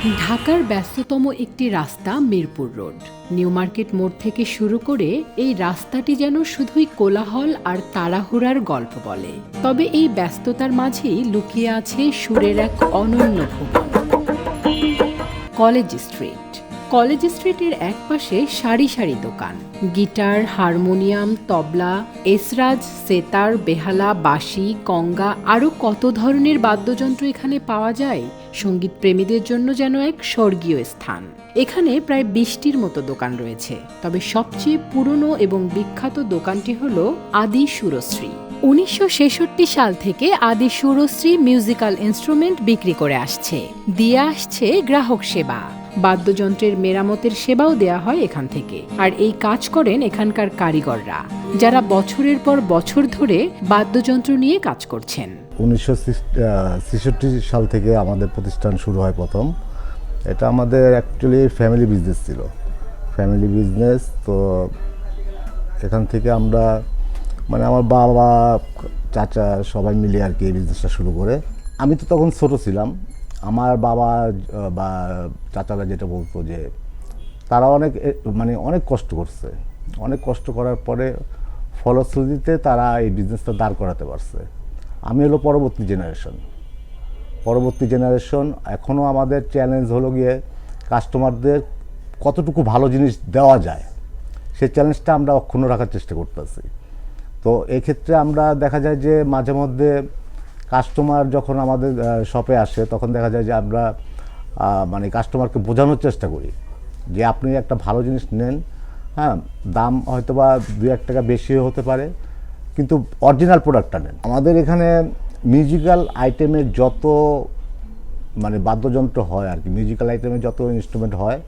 ঢাকার ব্যস্ততম একটি রাস্তা মিরপুর রোড। নিউ মার্কেট মোড় থেকে শুরু করে এই রাস্তাটি যেন শুধুই কোলাহল আর তাড়াহুড়ার গল্প বলে। তবে এই ব্যস্ততার মাঝেই লুকিয়ে আছে সুরের এক অনন্য ভুবন। College street. কলেজ স্ট্রিটের একপাশে সারি সারি দোকান। গিটার, হারমোনিয়াম, তবলা, এসরাজ, সেতার, বেহালা, বাঁশি কঙ্গা আরও কত ধরনের বাদ্যযন্ত্র এখানে পাওয়া যায়? সংগীত প্রেমীদের জন্য যেন এক স্বর্গীয় স্থান। এখানে প্রায় বিশটির মতো দোকান রয়েছে। তবে সবচেয়ে পুরনো এবং বিখ্যাত দোকানটি হল আদি সুরশ্রী। উনিশশো ছেষট্টি সাল থেকে আদি সুরশ্রী মিউজিক্যাল ইনস্ট্রুমেন্ট বিক্রি করে আসছে। দিয়ে আসছে গ্রাহক সেবা। বাদ্যযন্ত্রের মেরামতের সেবাও দেয়া হয় এখান থেকে। আর এই কাজ করেন এখানকার কারিগররা, যারা বছরের পর বছর ধরে বাদ্যযন্ত্র নিয়ে কাজ করছেন। উনিশশো ছেষট্টি সাল থেকে আমাদের প্রতিষ্ঠান শুরু হয় প্রথম। এটা আমাদের অ্যাকচুয়ালি ফ্যামিলি বিজনেস ছিল। ফ্যামিলি বিজনেস তো এখান থেকে আমরা মানে আমার বাবা, চাচা সবাই মিলে আর কি এই বিজনেসটা শুরু করে। আমি তো তখন ছোট ছিলাম। আমার বাবা বা চাচারা যেটা বলতো যে তারা অনেক মানে অনেক কষ্ট করছে। অনেক কষ্ট করার পরে ফলশ্রুতিতে তারা এই বিজনেসটা দাঁড় করাতে পারছে। আমি হলো পরবর্তী জেনারেশন পরবর্তী জেনারেশন এখনও আমাদের চ্যালেঞ্জ হলো গিয়ে কাস্টমারদের কতটুকু ভালো জিনিস দেওয়া যায় সেই চ্যালেঞ্জটা আমরা অক্ষুণ্ণ রাখার চেষ্টা করতেছি। তো এক্ষেত্রে আমরা দেখা যায় যে মাঝে মধ্যে কাস্টমার যখন আমাদের শপে আসে, তখন দেখা যায় যে আমরা মানে কাস্টমারকে বোঝানোর চেষ্টা করি যে আপনি একটা ভালো জিনিস নেন। হ্যাঁ দাম হয়তো বা দু এক টাকা বেশিও হতে পারে, কিন্তু অরিজিনাল প্রোডাক্টটা নেন। আমাদের এখানে মিউজিক্যাল আইটেমের যত মানে বাদ্যযন্ত্র হয় আর কি মিউজিক্যাল আইটেমের যত ইনস্ট্রুমেন্ট হয়,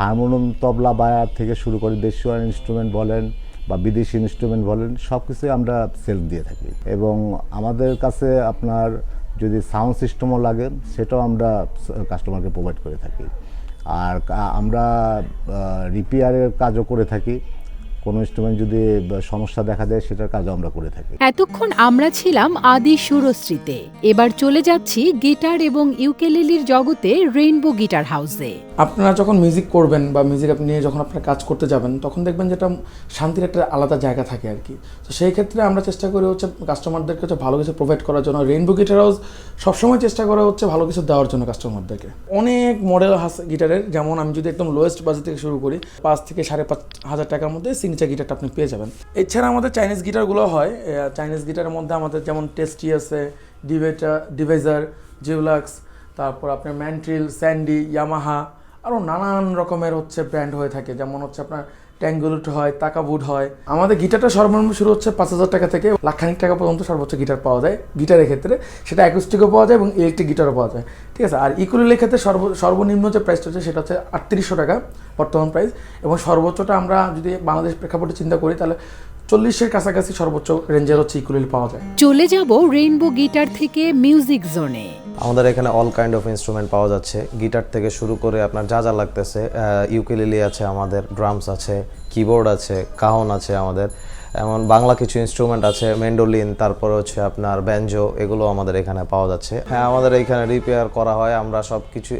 হারমোনিয়াম, তবলা বায়ার থেকে শুরু করে দেশীয় ইনস্ট্রুমেন্ট বলেন বা বিদেশি ইনস্ট্রুমেন্ট বলেন সব কিছুই আমরা সেল দিয়ে থাকি। এবং আমাদের কাছে আপনার যদি সাউন্ড সিস্টেমও লাগে, সেটাও আমরা কাস্টমারকে প্রোভাইড করে থাকি। আর আমরা রিপেয়ারের কাজও করে থাকি। কোনো ইনস্ট্রুমেন্ট যদি সমস্যা দেখা দেয় সেটার কাজও আমরা করে থাকি। এতক্ষণ আমরা ছিলাম আদি সুরশ্রীতে। এবার চলে যাচ্ছি গিটার এবং ইউকেলেলির জগতে রেইনবো গিটার হাউসে। আপনারা যখন মিউজিক করবেন বা মিউজিক আপনি নিয়ে যখন আপনারা কাজ করতে যাবেন তখন দেখবেন যেটা শান্তির একটা আলাদা জায়গা থাকে আর কি। তো সেই ক্ষেত্রে আমরা চেষ্টা করি হচ্ছে কাস্টমারদেরকে হচ্ছে ভালো কিছু প্রোভাইড করার জন্য। রেইনবো গিটার হাউস সবসময় চেষ্টা করা হচ্ছে ভালো কিছু দেওয়ার জন্য কাস্টমারদেরকে অনেক মডেল আছে গিটারের যেমন আমি যদি একদম লোয়েস্ট বাজেট থেকে শুরু করি পাঁচ থেকে সাড়ে পাঁচ হাজার টাকার মধ্যে সিগনেচার গিটারটা আপনি পেয়ে যাবেন। এছাড়া আমাদের চাইনিজ গিটারগুলো হয় চাইনিজ গিটারের মধ্যে আমাদের যেমন টেস্টি আছে ডিভেটা ডিভাইজার জিউলাক্স তারপর আপনার ম্যান্ট্রিল স্যান্ডি ইয়ামাহা আরও নানান রকমের হচ্ছে ব্র্যান্ড হয়ে থাকে। যেমন হচ্ছে আপনার ট্যাঙ্গুলুট হয় তাকাবুড হয়। আমাদের গিটারটা সর্বনিম্ন শুরু হচ্ছে পাঁচ হাজার টাকা থেকে লাখখানিক টাকা পর্যন্ত সর্বোচ্চ গিটার পাওয়া যায়। গিটারের ক্ষেত্রে সেটা অ্যাকুস্টিকও পাওয়া যায় এবং ইলেকট্রিক গিটারও পাওয়া যায়। ঠিক আছে? আর ইকুলের ক্ষেত্রে সর্ব সর্বনিম্ন যে প্রাইসটা হচ্ছে সেটা হচ্ছে আটত্রিশশো টাকা বর্তমান প্রাইস এবং সর্বোচ্চটা আমরা যদি বাংলাদেশ প্রেক্ষাপটে চিন্তা করি তাহলে চল্লিশের কাছাকাছি সর্বোচ্চ রেঞ্জের হচ্ছে ইকুলিল পাওয়া যায়। চলে যাব রেইনবো গিটার থেকে মিউজিক জোনে। আমাদের এখানে অল কাইন্ড অফ ইনস্ট্রুমেন্ট পাওয়া যাচ্ছে। গিটার থেকে শুরু করে আপনার যা যা লাগতেছে ইউকেলিলি আছে আমাদের ড্রামস আছে কিবোর্ড আছে কাহন আছে আমাদের। এমন বাংলা কিছু ইনস্ট্রুমেন্ট আছে মেন্ডোলিন তারপর হচ্ছে আপনার ব্যাঞ্জো এগুলো আমাদের এখানে পাওয়া যাচ্ছে। হ্যাঁ আমাদের এখানে রিপেয়ার করা হয় আমরা সব কিছু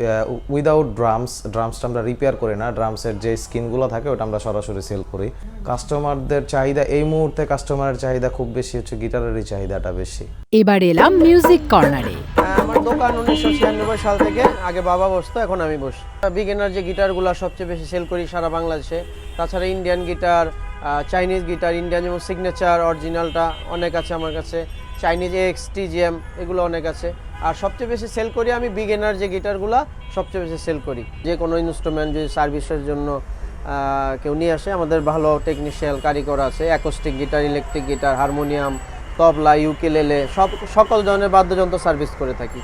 উইদাউট ড্রামস ড্রামসটা আমরা রিপেয়ার করি না ড্রামসের যে স্কিনগুলো থাকে ওটা আমরা সরাসরি সেল করি। কাস্টমারদের চাহিদা এই মুহূর্তে কাস্টমারের চাহিদা খুব বেশি হচ্ছে গিটারেরই চাহিদাটা বেশি। এবার এলাম মিউজিক কর্নারে হ্যাঁ, আমার দোকান উনিশশো ছিয়ানব্বই সাল থেকে আগে বাবা বসতো এখন আমি বসি। বিগিনার যে গিটারগুলো সবচেয়ে বেশি সেল করি সারা বাংলাদেশে তাছাড়া Indian guitar Chinese guitar Indian যেমন সিগনেচার অরিজিনালটা অনেক আছে আমার কাছে। চাইনিজ এক্স টিজিএম এগুলো অনেক আছে। আর সবচেয়ে বেশি সেল করি আমি বিগিনার যে গিটারগুলো সবচেয়ে বেশি সেল করি। যে কোনো ইনস্ট্রুমেন্ট যদি সার্ভিসের জন্য কেউ নিয়ে আসে, আমাদের ভালো টেকনিশিয়াল কারিগর আছে acoustic guitar electric guitar harmonium tabla ukulele সব, সকল ধরনের বাদ্যযন্ত্র সার্ভিস করে থাকি।